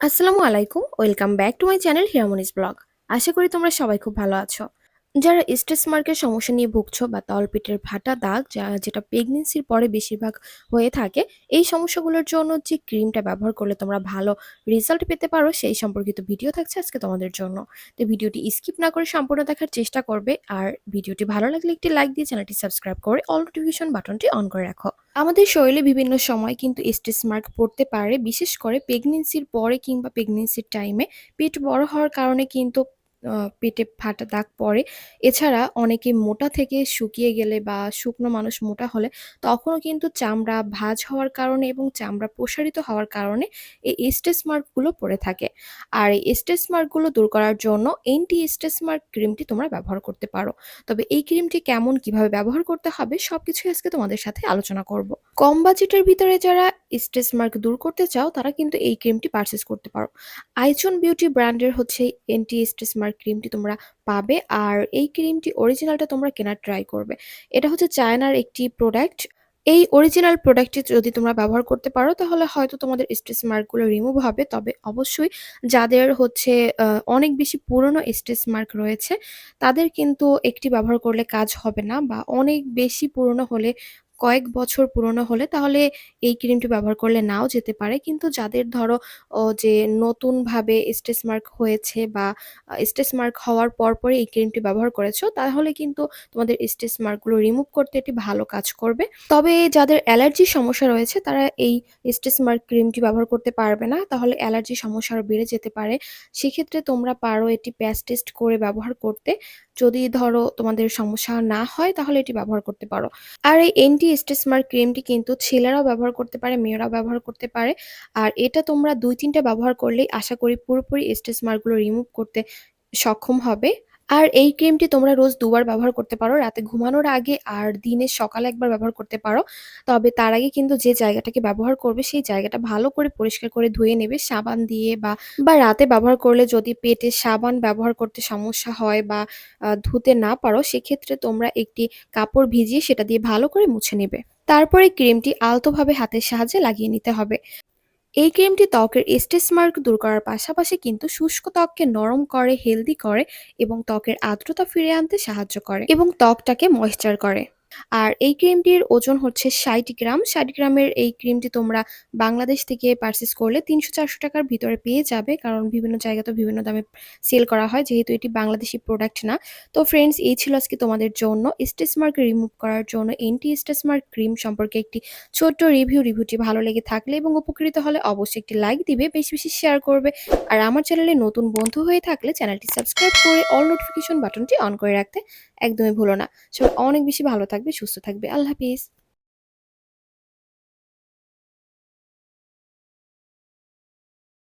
আসসালামু আলাইকুম, welcome back to my channel Hiramoni's blog. আশা করি তোমরা সবাই খুব ভালো আছো। যারা স্ট্রেস মার্কের সমস্যা নিয়ে ভুগছো বা তলপেটের ফাটা দাগ, যা, যেটা প্রেগনেন্সির পরে বেশিরভাগ হয়ে থাকে, এই সমস্যাগুলোর জন্য যে ক্রিমটা ব্যবহার করলে তোমরা ভালো রেজাল্ট পেতে পারো, সেই সম্পর্কিত ভিডিও থাকছে আজকে তোমাদের জন্য। তো ভিডিওটি স্কিপ না করে সম্পূর্ণ দেখার চেষ্টা করবে, আর ভিডিওটি ভালো লাগলে একটি লাইক দিয়ে চ্যানেলটি সাবস্ক্রাইব করে অল নোটিফিকেশন বাটনটি অন করে রাখো। আমাদের শরীরে বিভিন্ন সময় কিন্তু স্ট্রেস মার্ক পড়তে পারে, বিশেষ করে প্রেগনেন্সির পরে কিংবা প্রেগনেন্সির টাইমে পেট বড় হওয়ার কারণে কিন্তু পেটে ফাটা দাগ পড়ে। এছাড়া অনেকে মোটা থেকে শুকিয়ে গেলে বা শুকনো মানুষ মোটা হলে তখনও কিন্তু চামড়া ভাঁজ হওয়ার কারণে এবং চামড়া প্রসারিত হওয়ার কারণে এই স্ট্রেস মার্কগুলো পড়ে থাকে। আর এই স্টেস মার্কগুলো দূর করার জন্য এন্টি স্টেস মার্ক ক্রিমটি তোমরা ব্যবহার করতে পারো। তবে এই ক্রিমটি কেমন কীভাবে ব্যবহার করতে হবে সবকিছুই আজকে তোমাদের সাথে আলোচনা করব। কম বাজেটের ভিতরে যারা স্ট্রেস মার্ক দূর করতে চাও, তারা কিন্তু এই ক্রিমটি পারচেস করতে পারো। আইচন বিউটি ব্র্যান্ডের হচ্ছে এন্টি স্ট্রেস মার্ক ক্রিমটি তোমরা পাবে আর এই ক্রিমটি অরিজিনালটা তোমরা কেনার ট্রাই করবে। এটা হচ্ছে চায়নার একটি প্রোডাক্ট এই অরিজিনাল প্রোডাক্টটি যদি তোমরা ব্যবহার করতে পারো, তাহলে হয়তো তোমাদের স্ট্রেস মার্কগুলো রিমুভ হবে। তবে অবশ্যই যাদের হচ্ছে অনেক বেশি পুরনো স্ট্রেস মার্ক রয়েছে, তাদের কিন্তু একটি ব্যবহার করলে কাজ হবে না বা অনেক বেশি পুরনো হলে কয়েক বছর পুরনো হলে তাহলে এই ক্রিমটি ব্যবহার করলে নাও যেতে পারে। কিন্তু যাদের ধরো যে নতুনভাবে স্ট্রেস মার্ক হয়েছে বা স্টেস মার্ক হওয়ার পরপরই এই ক্রিমটি ব্যবহার করেছ, তাহলে কিন্তু তোমাদের স্ট্রেস মার্কগুলো রিমুভ করতে এটি ভালো কাজ করবে। তবে যাদের অ্যালার্জির সমস্যা রয়েছে, তারা এই স্ট্রেস মার্ক ক্রিমটি ব্যবহার করতে পারবে না, তাহলে অ্যালার্জির সমস্যা আরও বেড়ে যেতে পারে। সেক্ষেত্রে তোমরা পারো এটি প্যাচ টেস্ট করে ব্যবহার করতে। যদি ধরো তোমাদের সমস্যা না হয়, তাহলে এটি ব্যবহার করতে পারো। আর এই এন্টি স্টেসমার ক্রিমটি কিন্তু ছেলেরাও ব্যবহার করতে পারে, মেয়েরাও ব্যবহার করতে পারে। আর এটা তোমরা দুই তিনটা ব্যবহার করলেই আশা করি পুরোপুরি স্টেসমারগুলো রিমুভ করতে সক্ষম হবে। আর এই ক্রিমটি তোমরা রোজ দুবার ব্যবহার করতে পারো, রাতে ঘুমানোর আগে আর দিনে সকালে একবার ব্যবহার করতে পারো। তবে তার আগে কিন্তু যে জায়গাটাকে ব্যবহার করবে সেই জায়গাটা ভালো করে পরিষ্কার করে ধুয়ে নেবে, সাবান দিয়ে বা বা রাতে ব্যবহার করলে যদি পেটে সাবান ব্যবহার করতে সমস্যা হয় বা ধুতে না পারো, সেক্ষেত্রে তোমরা একটি কাপড় ভিজিয়ে সেটা দিয়ে ভালো করে মুছে নেবে। তারপরে ক্রিমটি আলতোভাবে হাতের সাহায্যে লাগিয়ে নিতে হবে। এই ক্রিমটি ত্বকের স্ট্রেস মার্ক দূর করার পাশাপাশি কিন্তু শুষ্ক ত্বককে নরম করে, হেলদি করে এবং ত্বকের আর্দ্রতা ফিরে আনতে সাহায্য করে এবং ত্বকটাকে ময়েশ্চার করে। আর এই ক্রিমটির ওজন হচ্ছে ষাট গ্রাম। ষাট গ্রামের এই ক্রিমটি তোমরা বাংলাদেশ থেকে পারচেস করলে তিনশো চারশো টাকার ভিতরে পেয়ে যাবে, কারণ বিভিন্ন জায়গাতে বিভিন্ন দামে সেল করা হয়, যেহেতু এটি বাংলাদেশি প্রোডাক্ট না। তো ফ্রেন্ডস এই ছিল আজকে তোমাদের জন্য স্ট্রেস মার্ক রিমুভ করার জন্য এন্টি স্ট্রেস মার্ক ক্রিম সম্পর্কে একটি ছোট্ট রিভিউ রিভিউটি ভালো লেগে থাকলে এবং উপকৃত হলে অবশ্যই একটি লাইক দিবে, বেশি বেশি শেয়ার করবে। আর আমার চ্যানেলে নতুন বন্ধু হয়ে থাকলে চ্যানেলটি সাবস্ক্রাইব করে অল নোটিফিকেশন বাটনটি অন করে রাখতে একদমই ভুলো না। সবাই অনেক বেশি ভালো থাকবে সুস্থ থাকবে। আল্লাহ হাফিজ।